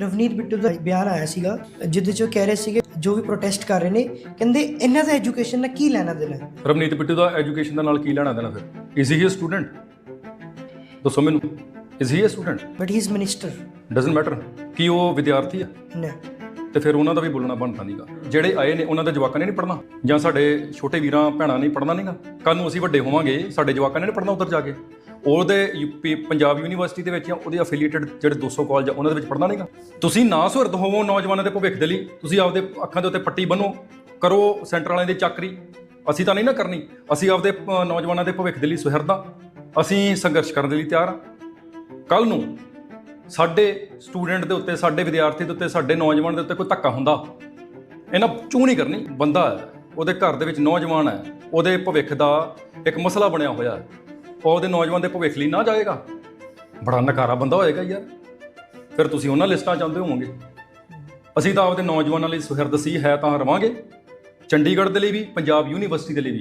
ਰਵਨੀਤ ਬਿੱਟੂ ਦਾ ਬਿਆਨ ਆਇਆ ਸੀਗਾ ਜਿਹਦੇ 'ਚ ਉਹ ਕਹਿ ਰਹੇ ਸੀਗੇ ਜੋ ਵੀ ਪ੍ਰੋਟੈਸਟ ਕਰ ਰਹੇ ਨੇ ਕਹਿੰਦੇ ਇਹਨਾਂ ਦਾ ਐਜੂਕੇਸ਼ਨ ਨਾਲ ਕੀ ਲੈਣਾ ਦੇਣਾ? ਹੈ? ਰਵਨੀਤ ਬਿੱਟੂ ਦਾ ਐਜੂਕੇਸ਼ਨ ਦਾ ਨਾਲ ਕੀ ਲੈਣਾ ਦੇਣਾ ਫਿਰ? ਇਜ਼ ਹੀ ਅ ਸਟੂਡੈਂਟ ਦੱਸੋ ਮੈਨੂੰ। Is he a student but he is minister doesn't matter ਕੀ ਉਹ ਵਿਦਿਆਰਥੀ ਆ? ਨਾ। ਤੇ ਫਿਰ ਉਹਨਾਂ ਦਾ ਵੀ ਬੋਲਣਾ ਬਣਦਾ ਨਹੀਂਗਾ ਜਿਹੜੇ ਆਏ ਨੇ ਉਹਨਾਂ ਦੇ ਜਵਾਕਾਂ ਨੇ ਨਹੀਂ ਪੜਨਾ ਜਾਂ ਸਾਡੇ ਛੋਟੇ ਵੀਰਾਂ ਭੈਣਾਂ ਨੇ ਪੜਨਾ ਨਹੀਂਗਾ ਕੱਲ ਨੂੰ ਅਸੀਂ ਵੱਡੇ ਹੋਵਾਂਗੇ ਸਾਡੇ ਜਵਾਕਾਂ ਨੇ ਨਹੀਂ ਪੜਨਾ ਉੱਧਰ ਜਾ ਕੇ। ਉਹਦੇ ਯੂਪੀ ਪੰਜਾਬ ਯੂਨੀਵਰਸਿਟੀ ਦੇ ਵਿੱਚ ਜਾਂ ਉਹਦੇ ਅਫੀਲੀਏਟਡ ਜਿਹੜੇ 200 ਕਾਲਜ ਆ, ਉਹਨਾਂ ਦੇ ਵਿੱਚ ਪੜਨਾ ਨਹੀਂਗਾ? ਤੁਸੀਂ ਨਾ ਸੁਹਿਰਦ ਹੋਵੋ ਨੌਜਵਾਨਾਂ ਦੇ ਭਵਿੱਖ ਦੇ ਲਈ, ਤੁਸੀਂ ਆਪਦੇ ਅੱਖਾਂ ਦੇ ਉੱਤੇ ਪੱਟੀ ਬੰਨੋ, ਕਰੋ ਸੈਂਟਰ ਵਾਲਿਆਂ ਦੀ ਚੱਕਰੀ। ਅਸੀਂ ਤਾਂ ਨਹੀਂ ਨਾ ਕਰਨੀ, ਅਸੀਂ ਆਪਦੇ ਨੌਜਵਾਨਾਂ ਦੇ ਭਵਿੱਖ ਦੇ ਲਈ ਸੁਹਿਰਦਾਂ ਅਸੀਂ ਸੰਘਰਸ਼ ਕਰਨ ਦੇ ਲਈ ਤਿਆਰ ਹਾਂ ਕੱਲ ਨੂੰ ਸਾਡੇ ਸਟੂਡੈਂਟ ਦੇ ਉੱਤੇ, ਸਾਡੇ ਵਿਦਿਆਰਥੀ ਦੇ ਉੱਤੇ, ਸਾਡੇ ਨੌਜਵਾਨ ਦੇ ਉੱਤੇ ਕੋਈ ਧੱਕਾ ਹੁੰਦਾ। ਇਹਨਾਂ ਚੂ ਨਹੀਂ ਕਰਨੀ, ਬੰਦਾ ਹੈ, ਉਹਦੇ ਘਰ ਦੇ ਵਿੱਚ ਨੌਜਵਾਨ ਹੈ, ਉਹਦੇ ਭਵਿੱਖ ਦਾ ਇੱਕ ਮਸਲਾ ਬਣਿਆ ਹੋਇਆ ਹੈ। ਉਹ ਉਹਦੇ ਨੌਜਵਾਨ ਦੇ ਭਵਿੱਖ ਲਈ ਨਾ ਜਾਏਗਾ। ਬੜਾ ਨਕਾਰਾ ਬੰਦਾ ਹੋਏਗਾ ਯਾਰ। ਫਿਰ ਤੁਸੀਂ ਉਹਨਾਂ ਲਿਸਟਾਂ ਚਾਹੁੰਦੇ ਹੋਵੋਗੇ। ਅਸੀਂ ਤਾਂ ਆਪਦੇ ਨੌਜਵਾਨਾਂ ਲਈ ਸੁਹਿਰਦਸੀ ਹੈ ਤਾਂ ਰਵਾਂਗੇ। ਚੰਡੀਗੜ੍ਹ ਦੇ ਲਈ ਵੀ, ਪੰਜਾਬ ਯੂਨੀਵਰਸਿਟੀ ਦੇ ਲਈ ਵੀ।